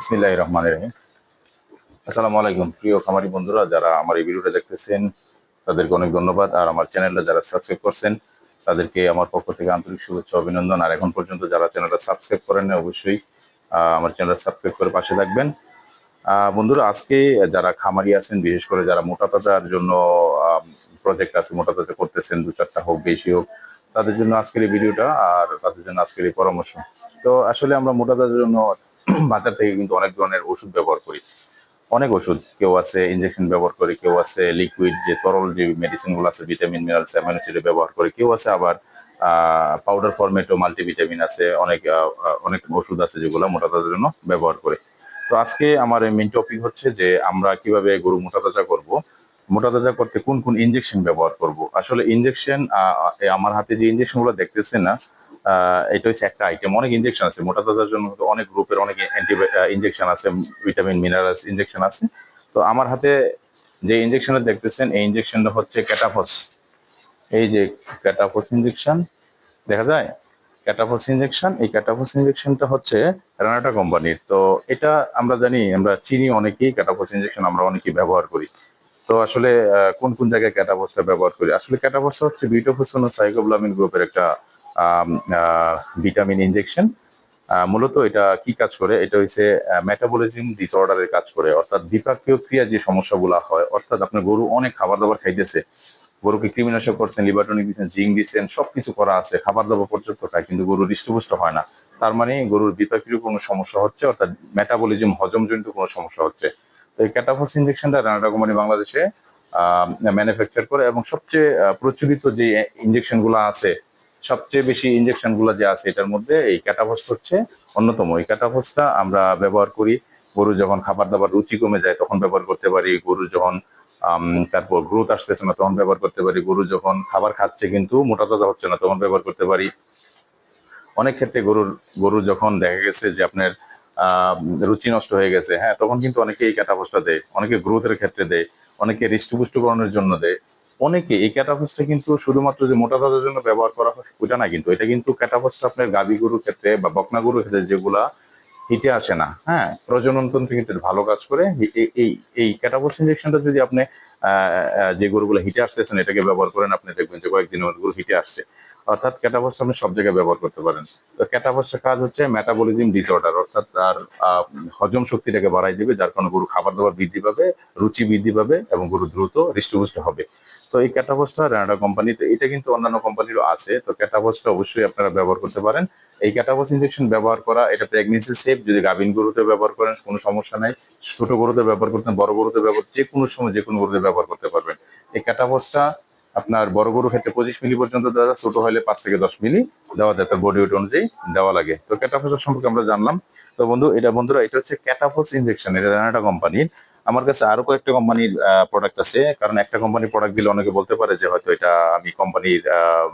বিসমিল্লাহ রহমান রহিম। আসসালামু আলাইকুম প্রিয় খামারি বন্ধুরা, যারা আমার এই ভিডিওটা দেখতেছেন, তাদেরকে অনেক ধন্যবাদ। আর আমার চ্যানেলটা যারা সাবস্ক্রাইব করছেন, তাদেরকে আমার পক্ষ থেকে আন্তরিক শুভেচ্ছা, অভিনন্দন। আর এখন পর্যন্ত যারা চ্যানেলটা সাবস্ক্রাইব করেন অবশ্যই আমার চ্যানেলটা সাবস্ক্রাইব করে পাশে থাকবেন। বন্ধুরা, আজকে যারা খামারি আছেন, বিশেষ করে যারা মোটা তাজার জন্য প্রজেক্ট আছে, মোটা তাজা করতেছেন, দু চারটা হোক, বেশি হোক, তাদের জন্য আজকের এই ভিডিওটা আর তাদের জন্য আজকের এই পরামর্শ। তো আসলে আমরা মোটা তাজার জন্য বাজার থেকে কিন্তু অনেক ধরনের ওষুধ ব্যবহার করি। অনেক ওষুধ, কেউ আছে ইনজেকশন ব্যবহার করে, কেউ আছে লিকুইড যে তরল যে মেডিসিনগুলো আছে ভিটামিন মিনারেলস অ্যামিনো ব্যবহার করে, কেউ আছে আবার পাউডার ফরমেটও মাল্টিভিটামিন আছে, অনেক অনেক ওষুধ আছে যেগুলো মোটা তাজার জন্য ব্যবহার করে। তো আজকে আমার মেন টপিক হচ্ছে যে আমরা কীভাবে গরু মোটা তাজা করব, মোটা তাজা করতে কোন কোন ইনজেকশন ব্যবহার করব। আসলে ইনজেকশন আমার হাতে যে ইনজেকশনগুলো দেখতেছেন না এটা হচ্ছে একটা আইটেম অনেক ইনজেকশন আছে। মোটা তাজার জন্য অনেক গ্রুপের অনেক ইনজেকশন আছে। ভিটামিন মিনারেলস ইনজেকশন আছে। তো আমার হাতে যে ইনজেকশনটা দেখতেছেন, এই ইনজেকশনটা হচ্ছে ক্যাটাফস এই যে ক্যাটাফস ইনজেকশন দেখা যায়? ক্যাটাফস ইনজেকশন এই ক্যাটাফস ইনজেকশনটা হচ্ছে রানাটা কোম্পানির। তো এটা আমরা জানি, আমরা চিনি অনেকেই ক্যাটাফস ইনজেকশন আমরা অনেকেই ব্যবহার করি। তো আসলে কোন কোন জায়গায় ক্যাটাফসটা ব্যবহার করি? আসলে ক্যাটাফসটা হচ্ছে বিউটোফোসন ও সাইকোব্লামিন গ্রুপের একটা ভিটামিন ইনজেকশন মূলত এটা কি কাজ করে? এটা হচ্ছে মেটাবলিজম ডিসঅর্ডারের কাজ করে। অর্থাৎ বিপাকীয় ক্রিয়া যে সমস্যাগুলো হয়, অর্থাৎ আপনার গরু অনেক খাবার দাবার খাইতেছে। গরুকে কৃমিনাশক করছেন লিভারটনিক দিচ্ছেন জিঙ্ক দিচ্ছেন সবকিছু করা আছে খাবার দাবার পর্যন্ত খায় কিন্তু গরু হৃষ্টপুষ্ট হয় না। তার মানে গরুর বিপাকীয় কোনো সমস্যা হচ্ছে, অর্থাৎ মেটাবলিজম হজমজনিত কোনো সমস্যা হচ্ছে। তো এই ক্যাটাফস ইনজেকশনটা রানাটা কোম্পানি বাংলাদেশে ম্যানুফ্যাকচার করে এবং সবচেয়ে প্রচলিত যে ইনজেকশনগুলো আছে সবচেয়ে বেশি ইনজেকশনগুলো যে আছে এটার মধ্যে এই ক্যাটাফস হচ্ছে অন্যতম। এই ক্যাটাফসটা আমরা ব্যবহার করি, গরু যখন খাবার দাবার রুচি কমে যায় তখন ব্যবহার করতে পারি, গরু যখন তারপর গ্রোথ আসতেছে না তখন ব্যবহার করতে পারি, গরু যখন খাবার খাচ্ছে কিন্তু মোটা তাজা হচ্ছে না তখন ব্যবহার করতে পারি। অনেক ক্ষেত্রে গরুর, গরু যখন দেখা গেছে যে আপনার রুচি নষ্ট হয়ে গেছে হ্যাঁ তখন কিন্তু অনেকে এই ক্যাটাফসটা দেয়, অনেকে গ্রোথের ক্ষেত্রে দেয়, অনেকে হৃষ্টপুষ্টকরণের জন্য দেয়। অনেকে এই ক্যাটাফসটা কিন্তু শুধুমাত্র যে মোটা তাজার জন্য ব্যবহার করা হয় ওটা না কিন্তু, এটা কিন্তু ক্যাটাফসটা আপনার গাভী গরুর ক্ষেত্রে বা বকনা গরুর ক্ষেত্রে যেগুলা হিটে আসে না হ্যাঁ? প্রজনন তন্ত্রে কিন্তু ভালো কাজ করে, এই- এই- ক্যাটাফস ইনজেকশনটা যদি আপনি যে গরুগুলো হিটে আসতেছেন এটাকে ব্যবহার করেন আপনি, দেখবেন যে কয়েকদিনের মধ্যে গরু হিটে আসছে। অর্থাৎ ক্যাটাফস আপনি সব জায়গায় ব্যবহার করতে পারেন। তো ক্যাটাফসের কাজ হচ্ছে মেটাবলিজম ডিসঅর্ডার অর্থাৎ তার হজম শক্তিটাকে বাড়াই দিবে, যার কারণে গরু খাবার দাবার বৃদ্ধি পাবে, রুচি বৃদ্ধি পাবে এবং গরু দ্রুত হৃষ্টপুষ্ট হবে। তো এই ক্যাটাফসটা র্যানাডা কোম্পানিতে এটা কিন্তু অন্যান্য কোম্পানিরও আছে, তো ক্যাটাফসটা অবশ্যই আপনারা ব্যবহার করতে পারেন। এই ক্যাটাফস ইনজেকশন ব্যবহার করা, এটা প্রেগনেন্সি সেফ যদি গাভিন গরুতে ব্যবহার করেন, কোনো সমস্যা নাই। ছোট গরুতে ব্যবহার করতেন বড় গরুতে ব্যবহার যে কোনো সময় যে কোনো গরুতে ব্যবহার করতে পারবেন। এই ক্যাটাফসটা আপনার বড় গরুর ক্ষেত্রে পঁচিশ মিলি পর্যন্ত দেওয়া যায়, ছোট হলে পাঁচ থেকে দশ মিলি দেওয়া যায়, তার বডি ওয়েট অনুযায়ী দেওয়া লাগে। তো ক্যাটাফসের সম্পর্কে আমরা জানলাম। তো বন্ধু, এটা বন্ধুরা, এটা হচ্ছে ক্যাটাফস ইনজেকশন এটা রানাটা কোম্পানির। আমার কাছে আরও কয়েকটা কোম্পানির প্রোডাক্ট আছে, কারণ একটা কোম্পানির প্রোডাক্ট দিলে অনেকে বলতে পারে যে হয়তো এটা আমি কোম্পানির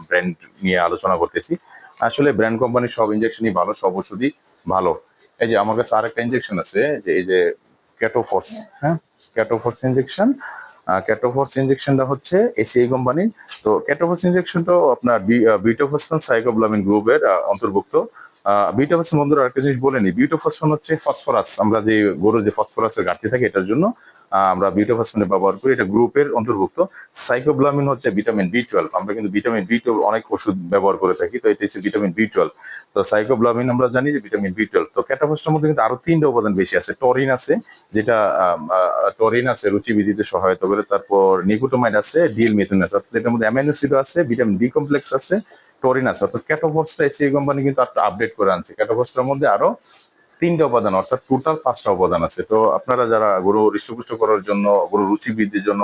ব্র্যান্ড নিয়ে আলোচনা করতেছি। আসলে ব্র্যান্ড কোম্পানির সব ইনজেকশনই ভালো, সব ওষুধই ভালো। এই যে আমার কাছে আরেকটা ইনজেকশন আছে, যে এই যে ক্যাটোফোর্স হ্যাঁ? ক্যাটোফোর্স ইনজেকশন ক্যাটোফোর্স ইনজেকশনটা হচ্ছে এসিআই কোম্পানির। তো ক্যাটোফোর্স ইনজেকশনটাও আপনার বিউটোফসফন সাইকোব্লামিন গ্রুপের অন্তর্ভুক্ত। বিউটোফসফন বন্ধুরা, আরেকটা জিনিস বলে নি বিউটোফসফন হচ্ছে ফসফরাস আমরা যে গরুর যে ফসফরাসের ঘাটতি থাকে, এটার জন্য আমরা বিউটোফসফনের ব্যবহার করি। এটা গ্রুপের অন্তর্ভুক্ত। সাইকোব্লামিন হচ্ছে ভিটামিন বি টুয়েলভ আমরা কিন্তু ভিটামিন বি টুয়েলভ অনেক ওষুধ ব্যবহার করে থাকি, তো এটা হচ্ছে ভিটামিন বি টুয়েলভ তো সাইকোব্লামিন আমরা জানি যে ভিটামিন বি টুয়েলভ তো ক্যাটাফসটার মধ্যে কিন্তু আরও তিনটা উপাদান বেশি আছে টরিন আছে, যেটা টরিন আছে রুচি বৃদ্ধিতে সহায়তা করে। তারপর নিকোটোমাইড আছে ডিএল মেথিন আছে এটার মধ্যে অ্যামাইনো অ্যাসিড আছে ভিটামিন বি কমপ্লেক্স আছে টরিন আছে। অর্থাৎ ক্যাটোফসটা এসিআই কোম্পানি কিন্তু আপডেট করে আনছে। ক্যাটোফসটার মধ্যে আরও তিনটা উপাদান অর্থাৎ টোটাল পাঁচটা উপাদান আছে। তো আপনারা যারা গরু হৃষ্টপুষ্ট করার জন্য, গরু রুচি বৃদ্ধির জন্য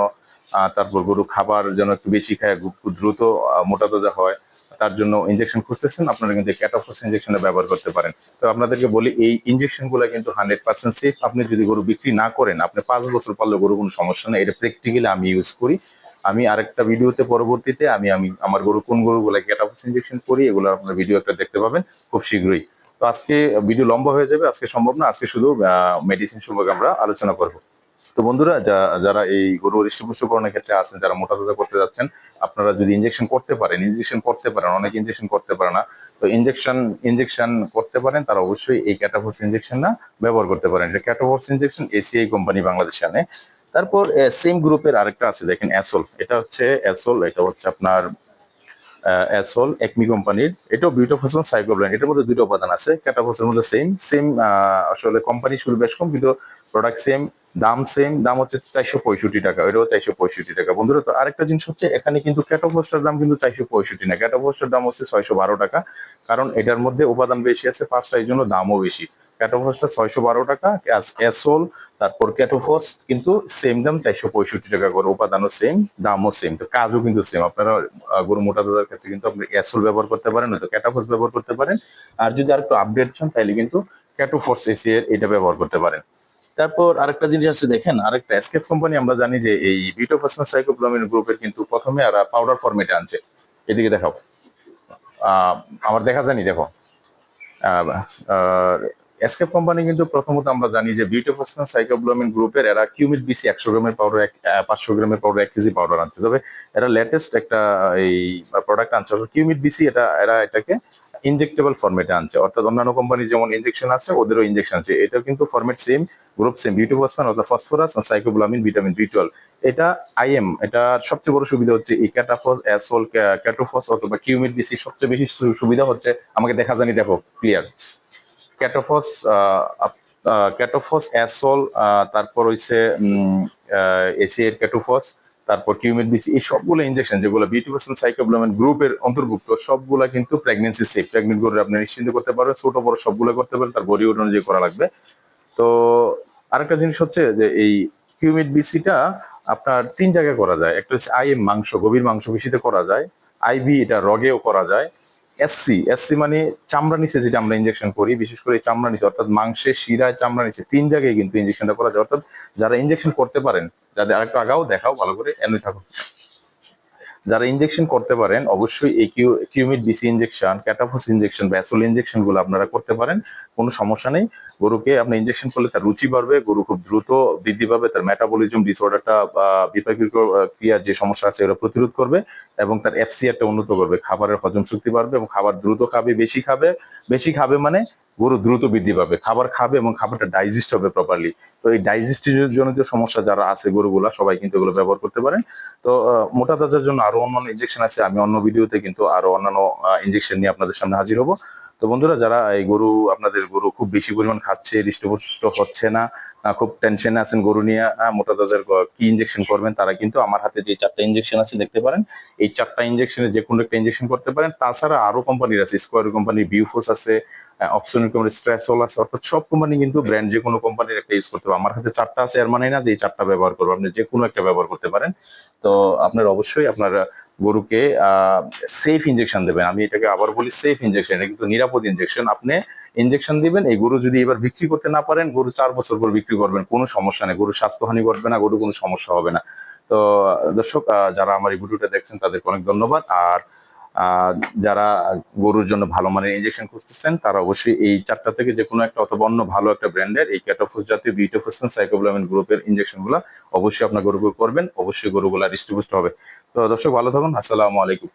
তারপর গরু খাবার যেন একটু বেশি খায় দ্রুত মোটা তাজা হয়, তার জন্য ইঞ্জেকশন খুঁজতেছেন, আপনারা কিন্তু ক্যাটাফস ইঞ্জেকশনে ব্যবহার করতে পারেন। তো আপনাদেরকে বলি, এই ইনজেকশনগুলো কিন্তু হান্ড্রেড পার্সেন্ট সেফ আপনি যদি গরু বিক্রি না করেন, আপনি পাঁচ বছর পারলে গরু কোনো সমস্যা নেই। এটা প্র্যাকটিক্যালি আমি ইউজ করি। আমি আরেকটা ভিডিওতে পরবর্তীতে আমি আমি আমার গরু কোন গরুগুলো ক্যাটাফস ইনজেকশন করি, এগুলো আপনার ভিডিও একটা দেখতে পাবেন খুব শীঘ্রই। তো আজকে ভিডিও লম্বা হয়ে যাবে, আজকে সম্ভব না, আজকে শুধু মেডিসিন সম্পর্কে আমরা আলোচনা করব। তো বন্ধুরা যারা এই গরু হৃষ্টপুষ্টকরণের ক্ষেত্রে আছেন, যারা মোটা তাজা করতে যাচ্ছেন, আপনারা যদি ইনজেকশন করতে পারেন ইনজেকশন করতে পারেন, অনেক ইনজেকশন করতে পারে না, তো ইনজেকশন ইনজেকশন করতে পারেন, তারা অবশ্যই এই ক্যাটাফোর্স ইনজেকশনটা ব্যবহার করতে পারেন। এটা ক্যাটাফোর্স ইনজেকশন এসিআই কোম্পানি বাংলাদেশে আনে। তারপর সেম গ্রুপের আরেকটা আছে, দেখেন অ্যাসোল এটা হচ্ছে অ্যাসোল এটা হচ্ছে আপনার অ্যাসোল একমি কোম্পানির। এটাও বিউটোফসল সাইক্লোব্ল্যান্ড এটার মধ্যে দুটো উপাদান আছে ক্যাটাফোসের মধ্যে সেম সেম আসলে কোম্পানি শুরু বেশ কম, কিন্তু প্রোডাক্ট সেম দাম সেম দাম হচ্ছে চারশো পঁয়ষট্টি টাকা, এটাও চারশো পঁয়ষট্টি টাকা। বন্ধুরা, তো আরেকটা জিনিস হচ্ছে, এখানে কিন্তু ক্যাটোফোস্টার দাম কিন্তু চারশো পঁয়ষট্টি না ক্যাটোফোস্টার দাম হচ্ছে ছয়শো বারো টাকা, কারণ এটার মধ্যে উপাদান বেশি আছে, পাঁচটা এই জন্য দামও বেশি। ক্যাটোফোসটা ছয়শো বারো টাকা অ্যাসোল তারপর ক্যাটোফোস কিন্তু সেম দাম চারশো পঁয়ষট্টি টাকা করে উপাদানও সেম দামও সেম তো কাজও কিন্তু সেম আপনারা গরু মোটা দাদার ক্ষেত্রে কিন্তু আপনি অ্যাসোল ব্যবহার করতে পারেন নয়তো ক্যাটোফোস ব্যবহার করতে পারেন। আর যদি আর একটু আপডেট চান তাহলে কিন্তু ক্যাটোফোর্স এসি এর এটা ব্যবহার করতে পারেন। তারপর আরেকটা জিনিস আছে দেখেন আরেকটা এসকেপ কোম্পানি আমরা জানি যে এই বিটোফাসমাস সাইকোপ্লামিন গ্রুপের কিন্তু প্রথমে আর পাউডার ফরম্যাটে আনছে। এদিকে আহ, আমার দেখা জানি দেখো। এসকেপ কোম্পানি কিন্তু প্রথমত আমরা জানি যে বিউটিফাসমাস সাইকোপ্লামিন গ্রুপের এরা কিউমিট বিসি একশো গ্রামের পাউডার পাঁচশো গ্রামের পাউডার এক কেজি পাউডার আনছে। তবে এরা লেটেস্ট একটা এই প্রোডাক্ট আনছে। কিউমিট বিসি এটা, এরা এটাকে ইনজেক্টেবল ফরম্যাটে আনছে। অর্থাৎ অন্যান্য কোম্পানি যেমন ইনজেকশন আছে, ওদেরও ইনজেকশন আছে। এটাও কিন্তু format same group same butaphosphan অর্থাৎ phosphorus cyanocobalamin vitamin B twelve এটা আইএম এটা সবচেয়ে বড় সুবিধা হচ্ছে এই ক্যাটাফস অ্যাসোল ক্যাটোফস অথবা কিউমিট বিসি সবচেয়ে বেশি সুবিধা হচ্ছে। আমাকে দেখা জানি দেখো ক্লিয়ার ক্যাটোফস ক্যাটোফস, অ্যাসোল তারপর হইছে এসিএর ক্যাটোফস, তারপর কিউমিট বিসি, এই সবগুলো ইনজেকশন যেগুলো বিউটিফিকেশন সাইকোব্লামেন গ্রুপের অন্তর্ভুক্ত, সবগুলা কিন্তু প্রেগনেন্সি সেফ প্রেগনেন্ট গরু আপনি নিশ্চিন্ত করতে পারবেন ছোট বড় সবগুলো করতে পারেন তার বডি ওয়েট অনুযায়ী করা লাগবে। তো আরেকটা জিনিস হচ্ছে যে এই কিউমিট বিসিটা আপনার তিন জায়গায় করা যায়। একটা হচ্ছে আইএম মাংস, গভীর মাংস বেশিতে করা যায়। আইভি এটা রগেও করা যায়। এসসি এসসি মানে চামড়া নিচে যেটা আমরা ইঞ্জেকশন করি, বিশেষ করে চামড়া নিচে অর্থাৎ মাংসে, শিরায় চামড়া নিচে তিন জায়গায় কিন্তু ইঞ্জেকশনটা করা যায়। অর্থাৎ যারা ইঞ্জেকশন করতে পারেন, যাদের আরেকটু আগাও দেখাও, ভালো করে এমনি থাকো যারা ইনজেকশন করতে পারেন, অবশ্যই কিউ কিউমিট বিসি ইনজেকশন ক্যাটাফোস ইনজেকশন ব্যাসোল ইনজেকশনগুলো আপনারা করতে পারেন, কোনো সমস্যা নেই। গরুকে আপনি ইনজেকশন করলে তার রুচি বাড়বে, গরু খুব দ্রুত বৃদ্ধি পাবে, তার মেটাবলিজম ডিসঅর্ডারটা বিপাকীয় ক্রিয়ার যে সমস্যা আছে, ওটা প্রতিরোধ করবে এবং তার এফসিআরটা উন্নত করবে। খাবারের হজম শক্তি বাড়বে এবং খাবার দ্রুত খাবে, বেশি খাবে। বেশি খাবে মানে গরু দ্রুত বৃদ্ধি পাবে, খাবার খাবে এবং খাবারটা ডাইজেস্ট হবে প্রপারলি তো এই ডাইজেস্টের জন্য জনিত সমস্যা যারা আছে গরুগুলা, সবাই কিন্তু এগুলো ব্যবহার করতে পারেন। তো মোটা তাজার জন্য আরও অন্যান্য ইঞ্জেকশন আছে, আমি অন্য ভিডিওতে কিন্তু আরও অন্যান্য ইঞ্জেকশন নিয়ে আপনাদের সামনে হাজির হব। তো বন্ধুরা, যারা এই গরু, আপনাদের গরু খুব বেশি পরিমাণ খাচ্ছে, হৃষ্টপুষ্ট হচ্ছে না খুব টেনশনে আছেন গরু নিয়ে মোটা তাজার গ- কি ইঞ্জেকশন করবেন, তারা কিন্তু আমার হাতে যে চারটা ইঞ্জেকশন আছে দেখতে পারেন। এই চারটা ইনজেকশনে যে কোনো একটা ইনজেকশন করতে পারেন। তাছাড়া আরও কোম্পানির আছে স্কোয়ার কোম্পানি বিউফোস আছে অপশন কোম্পানি স্ট্রেসল আছে। অর্থাৎ সব কোম্পানি কিন্তু ব্র্যান্ড যে কোনো কোম্পানির একটা ইউজ করতে পারবে আমার হাতে চারটা আছে, এর মানে না যে এই চারটা ব্যবহার করব। আপনি যে কোনো একটা ব্যবহার করতে পারেন। তো আপনার অবশ্যই আপনার গরুকে সেফ ইনজেকশন দেবেন। আমি এটাকে আবার বলি সেফ ইনজেকশন এটা কিন্তু নিরাপদ ইনজেকশন আপনি ইনজেকশন দিবেন। এই গরু যদি এবার বিক্রি করতে না পারেন, গরু চার বছর পর বিক্রি করবেন। কোনো সমস্যা নেই। গরু স্বাস্থ্যহানি করবে না গরু কোনো সমস্যা হবে না। তো দর্শক যারা আমার এই ভিডিওটা দেখছেন, তাদেরকে অনেক ধন্যবাদ। আর যারা গরুর জন্য ভালো মানের ইঞ্জেকশন খুঁজতেছেন, তারা অবশ্যই এই চারটা থেকে যে কোনো একটা অথবা অন্য ভালো একটা ব্র্যান্ডের এই ক্যাটোফোস জাতীয় বিউটোফোসন সাইকোব্লামিন গ্রুপের ইঞ্জেকশনগুলো গুলা অবশ্যই আপনার গরুগুলো করবেন, অবশ্যই গরুগুলা হৃষ্টপুষ্ট হবে। তো দর্শক, ভালো থাকুন, আসসালামু আলাইকুম।